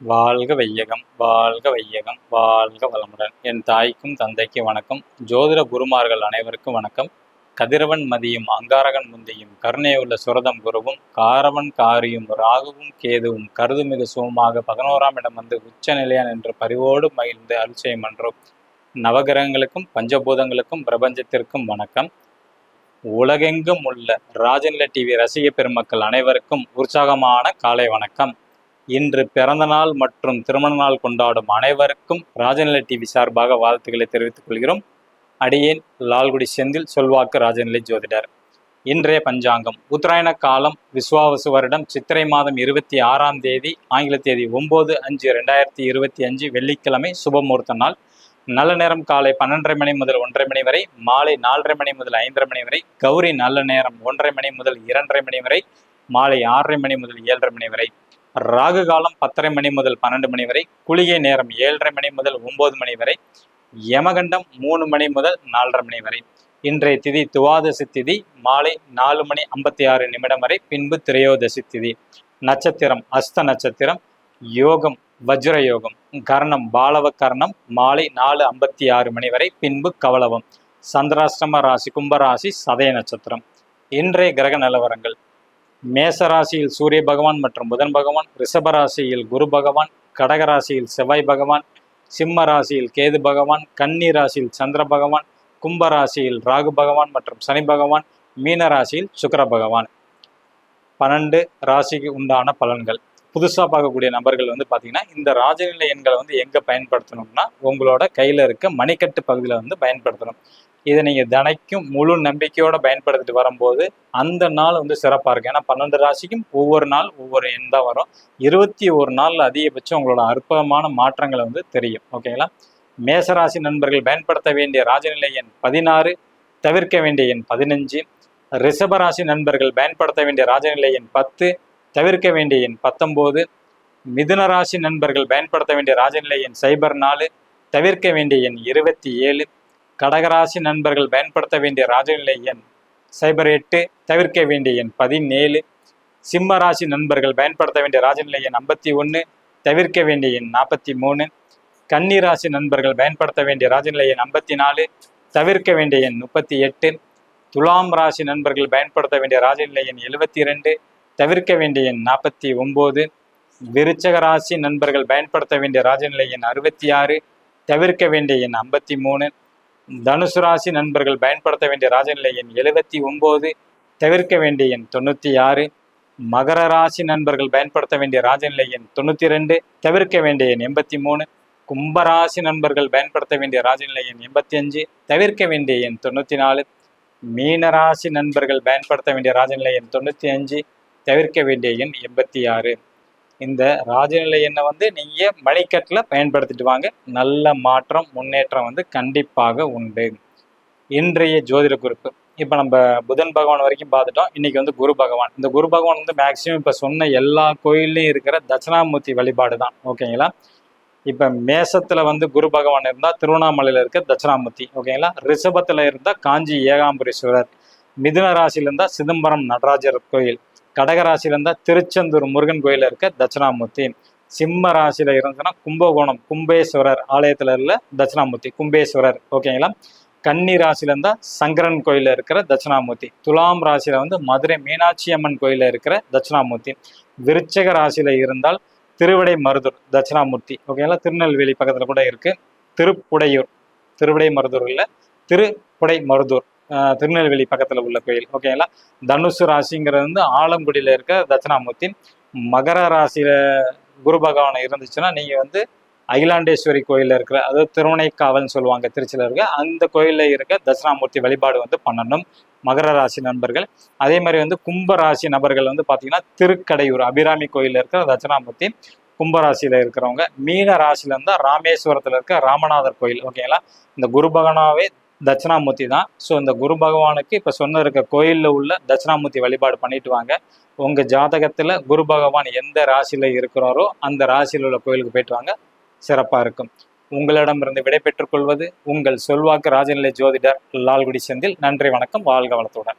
வாழ்க வையகம் வாழ்க வையகம் வாழ்க வளமுடன். என் தாய்க்கும் தந்தைக்கு வணக்கம். ஜோதிட குருமார்கள் அனைவருக்கும் வணக்கம். கதிரவன் மதியும் அங்காரகன் முந்தியும் கருணையுள்ள சுரதம் குருவும் காரவன் காரியும் ராகுவும் கேதுவும் கருதுமிகு சுகமாக பதினோராம் இடம் வந்து உச்ச நிலையான் என்று பரிவோடு மகிழ்ந்து அருட்சயம் என்றோம் நவகிரகங்களுக்கும் பஞ்சபூதங்களுக்கும் பிரபஞ்சத்திற்கும் வணக்கம். உலகெங்கும் உள்ள ராஜநில டிவி ரசிக பெருமக்கள் அனைவருக்கும் உற்சாகமான காலை வணக்கம். இன்று பிறந்த நாள் மற்றும் திருமண நாள் கொண்டாடும் அனைவருக்கும் ராஜநிலை டிவி சார்பாக வாழ்த்துக்களை தெரிவித்துக் கொள்கிறோம். அடியேன் லால்குடி செந்தில் சொல்வாக்கு ராஜநிலை ஜோதிடர். இன்றைய பஞ்சாங்கம். உத்தராயண காலம் விஸ்வாவசு வருடம் சித்திரை மாதம் இருபத்தி ஆறாம் தேதி ஆங்கில தேதி ஒன்பது அஞ்சு ரெண்டாயிரத்தி இருபத்தி அஞ்சு வெள்ளிக்கிழமை சுபமுகூர்த்த நாள். நல்ல நேரம் காலை பன்னெண்டரை மணி முதல் ஒன்றரை மணி வரை மாலை நாலரை மணி முதல் ஐந்தரை மணி வரை கௌரி நல்ல நேரம் ஒன்றரை மணி முதல் இரண்டரை மணி வரை மாலை ஆறரை மணி முதல் ஏழரை மணி வரை. ராகு காலம் பத்தரை மணி முதல் பன்னெண்டு மணி வரை குளிகை நேரம் ஏழரை மணி முதல் ஒன்பது மணி வரை யமகண்டம் மூணு மணி முதல் நாலரை மணி வரை. இன்றைய திதி துவாதசி திதி மாலை நாலு மணி ஐம்பத்தி ஆறு நிமிடம் வரை பின்பு திரையோதசி திதி. நட்சத்திரம் அஸ்த நட்சத்திரம் யோகம் வஜ்ர யோகம். கர்ணம் பாலவ கர்ணம் மாலை நாலு ஐம்பத்தி ஆறு மணி வரை பின்பு கவலவம். சந்திராஷ்டம ராசி கும்பராசி சதய நட்சத்திரம். இன்றைய கிரக நிலவரங்கள். மேச ராசியில் சூரிய பகவான் மற்றும் புதன் பகவான் ரிஷபராசியில் குரு பகவான் கடக ராசியில் செவ்வாய் பகவான் சிம்ம ராசியில் கேது பகவான் கன்னி ராசியில் சந்திர பகவான் கும்ப ராசியில் ராகு பகவான் மற்றும் சனி பகவான் மீன ராசியில் சுக்கர பகவான். பன்னெண்டு ராசிக்கு உண்டான பலன்கள். புதுசாக பார்க்கக்கூடிய நபர்கள் வந்து பார்த்தீங்கன்னா இந்த ராஜநிலை எண்களை வந்து எங்கே பயன்படுத்தணும்னா உங்களோட கையில் இருக்க மணிக்கட்டு பகுதியில் வந்து பயன்படுத்தணும். இதை நீங்கள் தினைக்கும் முழு நம்பிக்கையோடு பயன்படுத்திட்டு வரும்போது அந்த நாள் வந்து சிறப்பாக இருக்கும். ஏன்னா பன்னெண்டு ராசிக்கும் ஒவ்வொரு நாள் ஒவ்வொரு எண் தான் வரும். இருபத்தி ஒரு நாளில் அதிகபட்சம் உங்களோட அற்புதமான மாற்றங்களை வந்து தெரியும். ஓகேங்களா மேசராசி நண்பர்கள் பயன்படுத்த வேண்டிய ராஜநிலை எண் பதினாறு தவிர்க்க வேண்டிய எண் பதினஞ்சு. ரிஷபராசி நண்பர்கள் பயன்படுத்த வேண்டிய ராஜநிலை எண் பத்து தவிர்க்க வேண்டிய எண் பத்தொம்போது. மிதுன ராசி நண்பர்கள் பயன்படுத்த வேண்டிய ராஜநிலை எண் சைபர் நாலு தவிர்க்க வேண்டிய எண் இருபத்தி ஏழு. கடகராசி நண்பர்கள் பயன்படுத்த வேண்டிய ராஜநிலை எண் சைபர் எட்டு தவிர்க்க வேண்டிய எண் பதினேழு. சிம்ம ராசி நண்பர்கள் பயன்படுத்த வேண்டிய ராஜநிலை எண் ஐம்பத்தி ஒன்று தவிர்க்க வேண்டிய எண் நாற்பத்தி மூணு. கன்னி ராசி நண்பர்கள் பயன்படுத்த வேண்டிய ராஜநிலை எண் ஐம்பத்தி நாலு தவிர்க்க வேண்டிய எண் முப்பத்தி எட்டு. துலாம் ராசி நண்பர்கள் பயன்படுத்த வேண்டிய ராஜநிலை எண் எழுபத்தி ரெண்டு தவிர்க்க வேண்டிய எண் நாற்பத்தி ஒம்பது. விருச்சக ராசி நண்பர்கள் பயன்படுத்த வேண்டிய ராஜநிலை எண் அறுபத்தி ஆறு தவிர்க்க வேண்டிய எண் ஐம்பத்தி மூணு. தனுசு ராசி நண்பர்கள் பயன்படுத்த வேண்டிய ராஜநிலை எண் எழுபத்தி ஒம்பது தவிர்க்க வேண்டிய எண் தொண்ணூற்றி ஆறு. மகர ராசி நண்பர்கள் பயன்படுத்த வேண்டிய ராஜநிலை எண் தொண்ணூற்றி ரெண்டு தவிர்க்க வேண்டிய எண் எண்பத்தி மூணு. கும்பராசி நண்பர்கள் பயன்படுத்த வேண்டிய ராஜநிலை எண் எண்பத்தி அஞ்சு தவிர்க்க வேண்டிய எண் தொண்ணூற்றி நாலு. மீனராசி நண்பர்கள் பயன்படுத்த வேண்டிய ராஜநிலை எண் தொண்ணூற்றி அஞ்சு தவிர்க்க வேண்டிய எண் எண்பத்தி ஆறு. இந்த ராஜநிலை எண்ணெய் வந்து நீங்கள் மணிக்கட்டில் பயன்படுத்திட்டு வாங்க. நல்ல மாற்றம் முன்னேற்றம் வந்து கண்டிப்பாக உண்டு. இன்றைய ஜோதிட குறிப்பு. இப்போ நம்ம புதன் பகவான் வரைக்கும் பார்த்துட்டோம். இன்னைக்கு வந்து குரு பகவான். இந்த குரு பகவான் வந்து மேக்சிமம் இப்போ சொன்ன எல்லா கோயில்லையும் இருக்கிற தட்சிணாமூர்த்தி வழிபாடு தான் ஓகேங்களா இப்போ மேசத்தில் வந்து குரு பகவான் இருந்தால் திருவண்ணாமலையில் இருக்க தட்சிணாமூர்த்தி. ஓகேங்களா ரிஷபத்தில் இருந்தால் காஞ்சி ஏகாம்பரீஸ்வரர். மிதுன ராசியில் இருந்தால் சிதம்பரம் நடராஜர் கோயில். கடக ராசியில திருச்செந்தூர் முருகன் கோயிலில் இருக்க தட்சிணாமூர்த்தி. சிம்ம ராசியில் இருந்துச்சுன்னா கும்பகோணம் கும்பேஸ்வரர் ஆலயத்தில் உள்ள தட்சிணாமூர்த்தி கும்பேஸ்வரர். ஓகேங்களா? கன்னி ராசியில் இருந்தால் சங்கரன் கோயிலில் இருக்கிற தட்சிணாமூர்த்தி. துலாம் ராசியில் வந்து மதுரை மீனாட்சி அம்மன் கோயிலில் இருக்கிற தட்சிணாமூர்த்தி. விருச்சக ராசியில் இருந்தால் திருவிடை மருதூர் தட்சிணாமூர்த்தி. ஓகேங்களா? திருநெல்வேலி பக்கத்தில் கூட இருக்குது திருப்புடையூர் திருவிடை மருதூர் இல்ல திருப்புடை மருதூர். திருநெல்வேலி பக்கத்துல உள்ள கோயில். ஓகேங்களா தனுசு ராசிங்கிறது வந்து ஆலங்குடியில இருக்க தட்சிணாமூர்த்தி மகர ராசியில் குரு பகவான் இருந்துச்சுன்னா நீங்க வந்து அகிலாண்டேஸ்வரி கோயிலில் இருக்கிற அதாவது திருவனைக்காவல்னு சொல்லுவாங்க திருச்சியில் இருக்க அந்த கோயில்ல இருக்க தட்சிணாமூர்த்தி வழிபாடு வந்து பண்ணணும் மகர ராசி நண்பர்கள். அதே மாதிரி வந்து கும்ப ராசி நபர்கள் வந்து பாத்தீங்கன்னா திருக்கடையூர் அபிராமி கோயிலில் இருக்கிற தட்சிணாமூர்த்தி கும்பராசியில இருக்கிறவங்க. மீன ராசியில இருந்தா ராமேஸ்வரத்துல இருக்க ராமநாதர் கோயில் ஓகேங்களா இந்த குரு பகவானாவே தட்சிணாமூர்த்தி தான். ஸோ இந்த குரு பகவானுக்கு இப்போ சொன்ன இருக்க கோயிலில் உள்ள தட்சிணாமூர்த்தி வழிபாடு பண்ணிட்டு வாங்க. உங்கள் ஜாதகத்தில் குரு பகவான் எந்த ராசியில் இருக்கிறாரோ அந்த ராசியில் உள்ள கோயிலுக்கு போயிட்டு வாங்க. சிறப்பாக இருக்கும். உங்களிடமிருந்து விடை பெற்றுக்கொள்வது உங்கள் சொல்வாக்கு ராஜநிலை ஜோதிடர் லால்குடி செந்தில். நன்றி வணக்கம். வாழ்க வளத்துடன்.